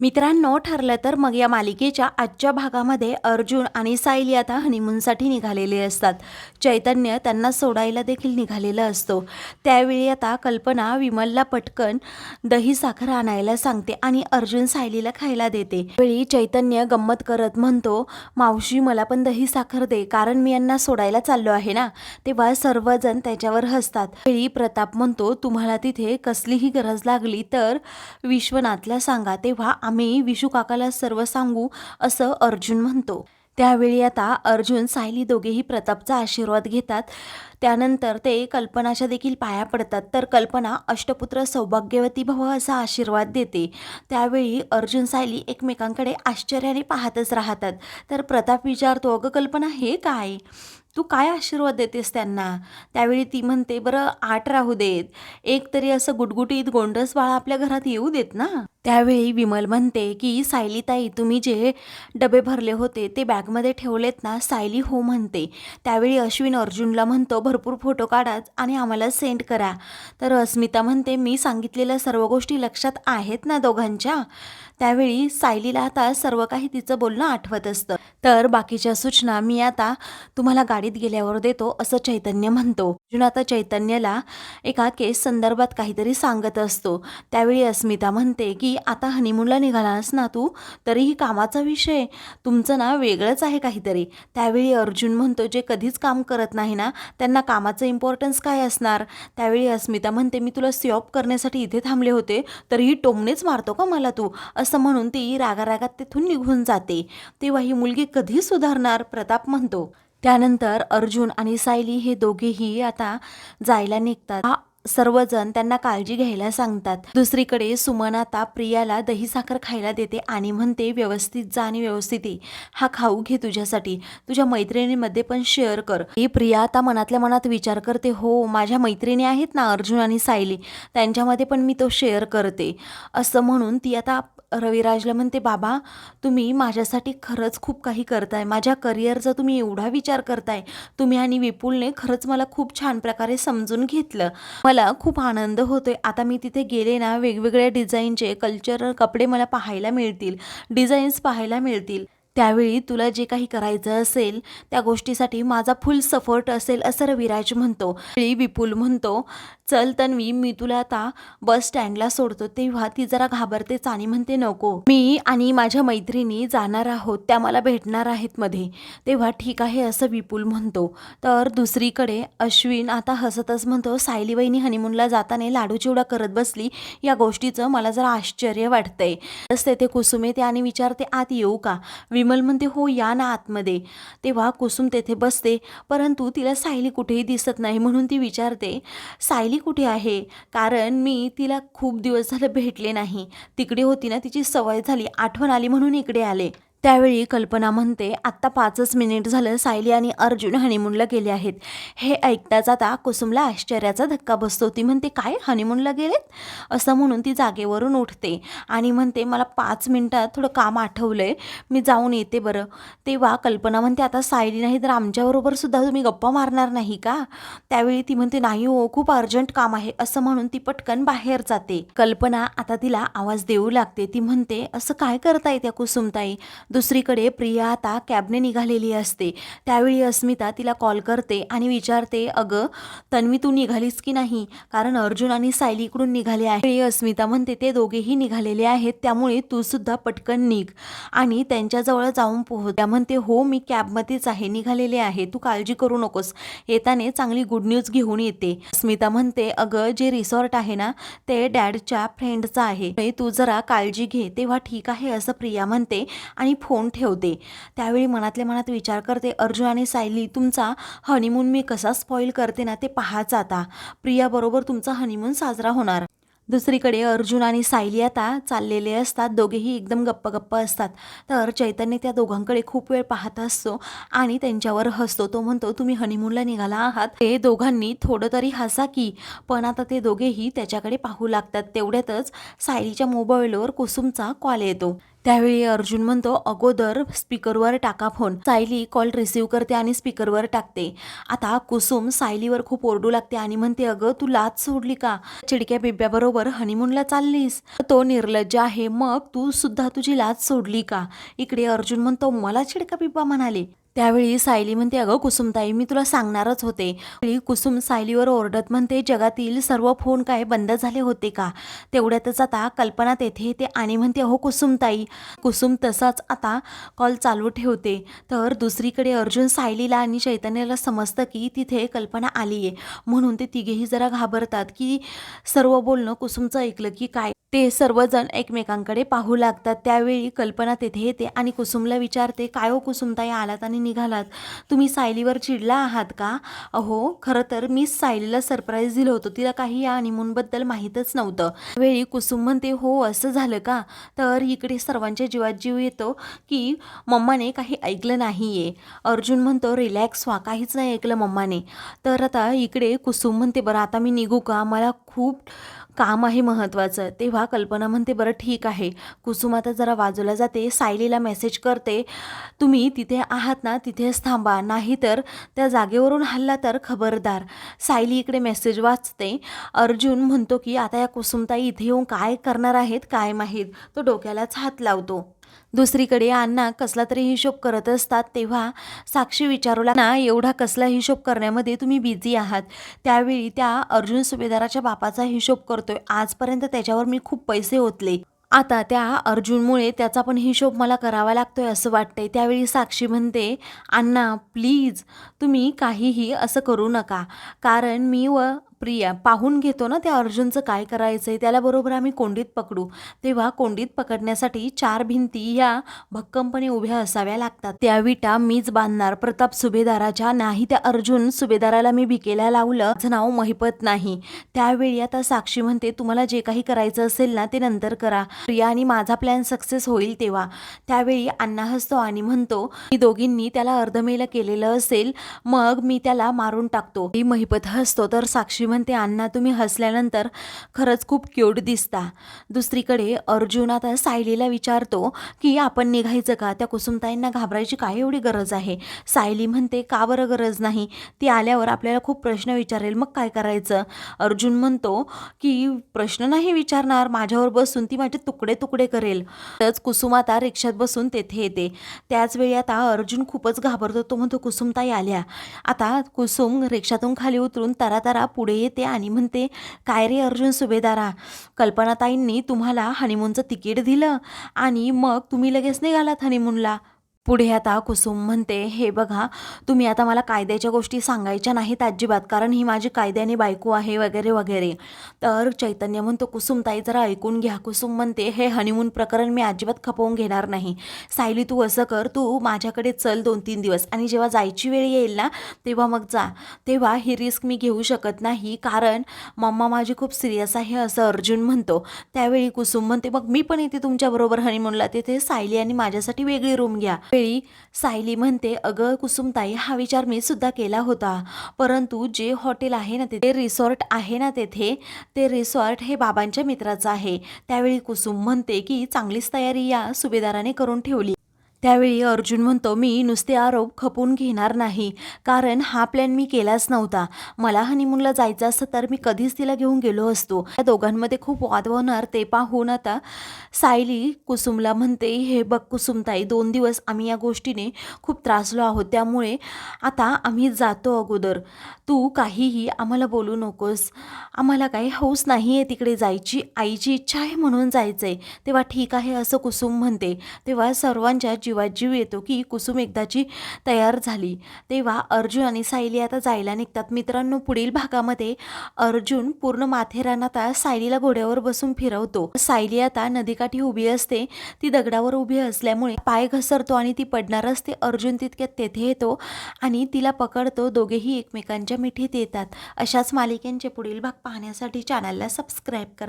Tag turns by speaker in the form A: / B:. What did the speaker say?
A: मित्रांनो ठरलं तर मग या मालिकेच्या आजच्या भागामध्ये अर्जुन आणि सायली आता हनीमूनसाठी निघालेले असतात. चैतन्य त्यांना सोडायला देखील निघालेला असतो. त्यावेळी आता कल्पना विमलला पटकन दही साखर आणायला सांगते आणि अर्जुन सायलीला खायला देते. वेळी चैतन्य गंमत करत म्हणतो मावशी मला पण दही साखर दे कारण मी यांना सोडायला चाललो आहे ना? तेव्हा सर्वजण त्याच्यावर हसतात. वेळी प्रताप म्हणतो तुम्हाला तिथे कसलीही गरज लागली तर विश्वनाथला सांगा. तेव्हा आम्ही विशू काकाला सर्व सांगू असं अर्जुन म्हणतो. त्यावेळी आता अर्जुन सायली दोघेही प्रतापचा आशीर्वाद घेतात. त्यानंतर ते कल्पनाच्या देखील पाया पडतात. तर कल्पना अष्टपुत्र सौभाग्यवती भव असा आशीर्वाद देते. त्यावेळी अर्जुन सायली एकमेकांकडे आश्चर्याने पाहतच राहतात. तर प्रताप विचारतो अगं कल्पना हे काय? तू काय आशीर्वाद देतेस त्यांना? त्यावेळी ती म्हणते बरं आठ राहू देत. एक तरी असं गुटगुटीत गोंडस बाळा आपल्या घरात येऊ देत ना? त्यावेळी विमल म्हणते की सायलीताई तुम्ही जे डबे भरले होते ते बॅगमध्ये ठेवलेत ना सायली हो म्हणते. त्यावेळी अश्विन अर्जुनला म्हणतो भरपूर फोटो काढा आणि आम्हाला सेंड करा. तर अस्मिता म्हणते मी सांगितलेल्या सर्व गोष्टी लक्षात आहेत ना दोघांच्या? त्यावेळी सायलीला आता सर्व काही तिचं बोलणं आठवत असतं. तर बाकीच्या सूचना मी आता तुम्हाला गाडीत गेल्यावर देतो असं चैतन्य म्हणतो. अर्जुन आता चैतन्यला एका केस संदर्भात काहीतरी सांगत असतो. त्यावेळी अस्मिता म्हणते की आता हनीमूनला निघालास ना तू तरीही कामाचा विषय. तुमचं ना वेगळंच आहे काहीतरी. त्यावेळी अर्जुन म्हणतो जे कधीच काम करत नाही ना त्यांना कामाचं इम्पॉर्टन्स काय असणार? त्यावेळी अस्मिता म्हणते मी तुला सिऑप करण्यासाठी इथे थांबले होते तरीही टोमणेच मारतो का मला तू? असं म्हणून ती रागारागात तिथून निघून जाते. तेव्हा ही मुलगी कधी सुधारणार? प्रताप म्हणतो. त्यानंतर अर्जुन आणि सायली हे दोघेही आता जायला निघतात. हा सर्वजण त्यांना काळजी घ्यायला सांगतात. दुसरीकडे सुमन आता प्रियाला दही साखर खायला देते आणि म्हणते व्यवस्थित जा आणि व्यवस्थित ये. हा खाऊ घे तुझ्यासाठी. तुझ्या मैत्रिणींमध्ये पण शेअर कर. ही प्रिया आता मनातल्या मनात विचार करते. हो माझ्या मैत्रिणी आहेत ना अर्जुन आणि सायली. त्यांच्यामध्ये पण मी तो शेअर करते. असं म्हणून ती आता रविराजला म्हणते बाबा तुम्ही माझ्यासाठी खरंच खूप काही करताय. माझ्या करिअरचा तुम्ही एवढा विचार करताय. तुम्ही आणि विपुलने खरंच मला खूप छान प्रकारे समजून घेतलं. मला खूप आनंद होतोय. आता मी तिथे गेले ना वेगवेगळ्या डिझाईनचे कल्चरल कपडे मला पाहायला मिळतील. डिझाईन्स पाहायला मिळतील. त्यावेळी तुला जे काही करायचं असेल त्या गोष्टीसाठी माझा फुल सपोर्ट असेल असं रविराज म्हणतो. विपुल म्हणतो चल तन्वी मी तुला आता बस स्टँडला सोडतो. तेव्हा ती जरा घाबरतेच आणि म्हणते नको. मी आणि माझ्या मैत्रिणी जाणार आहोत. त्या मला भेटणार आहेत मध्ये. तेव्हा ठीक आहे असं विपुल म्हणतो. तर दुसरीकडे अश्विन आता हसतच म्हणतो सायली वहिनी हनीमूनला जाताना लाडू चिवडा करत बसली. या गोष्टीचं मला जरा आश्चर्य वाटतंय. तस तेथे कुसुम येते आणि विचारते आत येऊ का? विमल म्हणते हो या ना आतमध्ये. तेव्हा कुसुम तेथे बसते परंतु तिला सायली कुठेही दिसत नाही म्हणून ती विचारते सायली कुठे आहे? कारण मी तिला खूप दिवस झालं भेटले नाही. तिकडे होती ना तिची सवय झाली आठवण आली म्हणून इकडे आले. त्यावेळी कल्पना म्हणते आत्ता पाचच मिनिट झालं सायली आणि अर्जुन हनीमूनला गेले आहेत. हे ऐकताच आता कुसुमला आश्चर्याचा धक्का बसतो. ती म्हणते काय? हनीमूनला गेलेत? असं म्हणून ती जागेवरून उठते आणि म्हणते मला पाच मिनटात थोडं काम आठवलं आहे मी जाऊन येते बरं. तेव्हा कल्पना म्हणते आता सायली नाही तर आमच्याबरोबर सुद्धा तुम्ही गप्पा मारणार नाही का? त्यावेळी ती म्हणते नाही हो खूप अर्जंट काम आहे. असं म्हणून ती पटकन बाहेर जाते. कल्पना आता तिला आवाज देऊ लागते. ती म्हणते असं काय करताय त्या कुसुमताई? दुसरीकडे प्रिया आता कॅबने निघालेली असते. त्यावेळी अस्मिता तिला कॉल करते आणि विचारते अगं तन्वी तू निघालीस की नाही? कारण अर्जुन आणि सायली इकडून निघाले आहे अस्मिता म्हणते ते दोघेही निघालेले आहेत त्यामुळे तू सुद्धा पटकन निघ आणि त्यांच्याजवळ जाऊन पोहोच. त्या म्हणते हो मी कॅबमध्येच आहे निघालेले आहे तू काळजी करू नकोस येताने चांगली गुड न्यूज घेऊन येते. अस्मिता म्हणते अगं जे रिसॉर्ट आहे ना ते डॅडच्या फ्रेंडचं आहे. तू जरा काळजी घे तेव्हा ठीक आहे असं प्रिया म्हणते आणि फोन ठेवते. त्यावेळी मनातल्या मनात विचार करते अर्जुन आणि सायली तुमचा हनीमून मी कसा स्पॉईल करते ना ते पाहाच आता. प्रियाबरोबर तुमचा हनीमून साजरा होणार. दुसरीकडे अर्जुन आणि सायली आता चाललेले असतात. दोघेही एकदम गप्प गप्प असतात. तर चैतन्य त्या दोघांकडे खूप वेळ पाहत असतो आणि त्यांच्यावर हसतो. तो म्हणतो तुम्ही हनीमूनला निघाला आहात. ते दोघांनी थोडं तरी हसा की पण आता ते दोघेही त्याच्याकडे पाहू लागतात. तेवढ्यातच सायलीच्या मोबाईलवर कुसुमचा कॉल येतो. त्यावेळी अर्जुन म्हणतो अगोदर स्पीकरवर टाका फोन सायली कॉल रिसीव्ह करते आणि स्पीकरवर टाकते. आता कुसुम सायलीवर खूप ओरडू लागते आणि म्हणते अगं तू लाच सोडली का? चिडक्या बिब्याबरोबर हनीमूनला चाललीस. तो निर्लज्ज आहे. मग तू सुद्धा तुझी लाच सोडली का? इकडे अर्जुन म्हणतो मला चिडका बिब्बा म्हणाले. त्यावेळी सायली म्हणते अगं कुसुमताई मी तुला सांगणारच होते. कुसुम सायलीवर ओरडत म्हणते जगातील सर्व फोन काय बंद झाले होते का? तेवढ्यातच आता कल्पना तेथे येते आणि म्हणते अहो कुसुमताई कुसुम तसाच आता कॉल चालू ठेवते. तर दुसरीकडे अर्जुन सायलीला आणि चैतन्याला समजतं की तिथे कल्पना आली आहे म्हणून ते तिघेही जरा घाबरतात की सर्व बोलणं कुसुमचं ऐकलं की काय ते सर्वजण एकमेकांकडे पाहू लागतात. त्यावेळी कल्पना तेथे येते आणि कुसुमला विचारते काय हो कुसुमताई आलात आणि निघालात? तुम्ही सायलीवर चिडला आहात का? अहो खरं तर मीच सायलीला सरप्राईज दिलं होतं. तिला काही या हनीमूनबद्दल माहीतच नव्हतं. वेळी कुसुम म्हणते हो असं झालं का? तर इकडे सर्वांच्या जीवात जीव येतो की मम्माने काही ऐकलं नाही आहे अर्जुन म्हणतो रिलॅक्स व्हा काहीच नाही ऐकलं मम्माने. तर आता इकडे कुसुम म्हणते बरं आता मी निघू का? मला खूप काम आहे. महत्त्वाचं तेव्हा कल्पना म्हणते बरं ठीक आहे. कुसुम आता जरा बाजूला जाते. सायलीला मेसेज करते. तुम्ही तिथे आहात ना तिथेच थांबा. नाहीतर त्या जागेवरून हल्ला तर खबरदार. सायली इकडे मेसेज वाचते. अर्जुन म्हणतो की आता या कुसुमताई इथे येऊन काय करणार आहेत काय माहीत? तो डोक्यालाच हात लावतो. दुसरीकडे अण्णा कसला तरी हिशोब करत असतात तेव्हा साक्षी विचारू ना एवढा कसला हिशोब करण्यामध्ये तुम्ही बिझी आहात. त्यावेळी त्या अर्जुन सुभेदाराच्या बापाचा हिशोब करतोय. आजपर्यंत त्याच्यावर मी खूप पैसे ओतले. आता त्या अर्जुनमुळे त्याचा पण हिशोब मला करावा लागतोय असं वाटतंय. त्यावेळी साक्षी म्हणते अण्णा प्लीज तुम्ही काहीही असं करू नका. कारण मी व प्रिया पाहून घेतो ना त्या अर्जुनचं काय करायचं आहे त्याला बरोबर आम्ही कोंडीत पकडू. तेव्हा कोंडीत पकडण्यासाठी चार भिंती ह्या भक्कमपणे उभ्या असाव्या लागतात. त्या विटा मीच बांधणार प्रताप सुभेदाराच्या नाही त्या अर्जुन सुभेदाराला मी भिकेला लावलं माझं नाव महिपत नाही. त्यावेळी आता साक्षी म्हणते तुम्हाला जे काही करायचं असेल ना ते नंतर करा. प्रिया आणि माझा प्लॅन सक्सेस होईल तेव्हा. त्यावेळी अण्णा हसतो आणि म्हणतो मी दोघींनी त्याला अर्धमेल केलेलं असेल मग मी त्याला मारून टाकतो. ही महिपत हसतो तर साक्षी म्हणते अण्णा तुम्ही हसल्यानंतर खरंच खूप क्यूट दिसता. दुसरीकडे अर्जुन आता सायलीला विचारतो की आपण निघायचं का? त्या कुसुमताईंना घाबरायची काय एवढी गरज आहे? सायली म्हणते का बरं गरज नाही? ती आल्यावर आपल्याला खूप प्रश्न विचारेल मग काय करायचं? अर्जुन म्हणतो की प्रश्न नाही विचारणार माझ्यावर बसून ती माझे तुकडे तुकडे करेल. तरच कुसुम आता रिक्षात बसून तेथे येते. त्याचवेळी आता अर्जुन खूपच घाबरतो तो म्हणतो कुसुमताई आल्या. आता कुसुम रिक्षातून खाली उतरून तरातरा पुढे येते आणि म्हणते काय रे अर्जुन सुभेदारा? कल्पनाताईंनी तुम्हाला हनीमूनचं तिकीट दिलं आणि मग तुम्ही लगेच निघालात हनीमूनला पुढे आता कुसुम म्हणते हे बघा तुम्ही आता मला कायद्याच्या गोष्टी सांगायच्या नाहीत अजिबात कारण ही माझी कायद्याने बायको आहे वगैरे वगैरे. तर चैतन्य म्हणतो कुसुमताई जरा ऐकून घ्या. कुसुम म्हणते हे हनीमून प्रकरण मी अजिबात खपवून घेणार नाही. सायली तू असं कर तू माझ्याकडे चल दोन तीन दिवस आणि जेव्हा जायची वेळ येईल ना तेव्हा मग जा. तेव्हा ही रिस्क मी घेऊ शकत नाही कारण मम्मा माझी खूप सिरियस आहे असं अर्जुन म्हणतो. त्यावेळी कुसुम म्हणते मग मी पण इथे तुमच्याबरोबर हनीमूनला तिथे सायली आणि माझ्यासाठी वेगळी रूम घ्या. वेळी सायली म्हणते अगं कुसुमताई हा विचार मी सुद्धा केला होता. परंतु जे हॉटेल आहे ना तिथे रिसॉर्ट आहे ना तेथे ते रिसॉर्ट हे बाबांच्या मित्राचं आहे. त्यावेळी कुसुम म्हणते की चांगलीच तयारी या सुभेदाराने करून ठेवली. त्यावेळी अर्जुन म्हणतो मी नुसते आरोप खपून घेणार नाही. कारण हा प्लॅन मी केलाच नव्हता. मला हनीमूनला जायचं असतं तर मी कधीच तिला घेऊन गेलो असतो. या दोघांमध्ये खूप वाद होणार ते पाहून आता सायली कुसुमला म्हणते हे बघ कुसुमताई दोन दिवस आम्ही या गोष्टीने खूप त्रासलो आहोत. त्यामुळे आता आम्ही जातो अगोदर. तू काहीही आम्हाला बोलू नकोस. आम्हाला काही हौस नाही आहे तिकडे जायची. आईची इच्छा आहे म्हणून जायचं आहे तेव्हा ठीक आहे असं कुसुम म्हणते. तेव्हा सर्वांच्या जीवात जीव येतो की कुसुम एकदाची तयार झाली. तेव्हा अर्जुन आणि सायली आता जायला निघतात. मित्रांनो पुढील भागामध्ये अर्जुन पूर्ण माथेरान आता सायलीला घोड्यावर बसून फिरवतो. सायली आता नदीकाठी उभी असते. ती दगडावर उभी असल्यामुळे पाय घसरतो आणि ती पडणार असते. अर्जुन तितक्यात तेथे येतो आणि तिला पकडतो. दोघेही एकमेकांच्या मिठीत येतात. अशाच मालिकेंचे पुढील भाग पाहण्यासाठी चॅनलला सबस्क्राईब करा.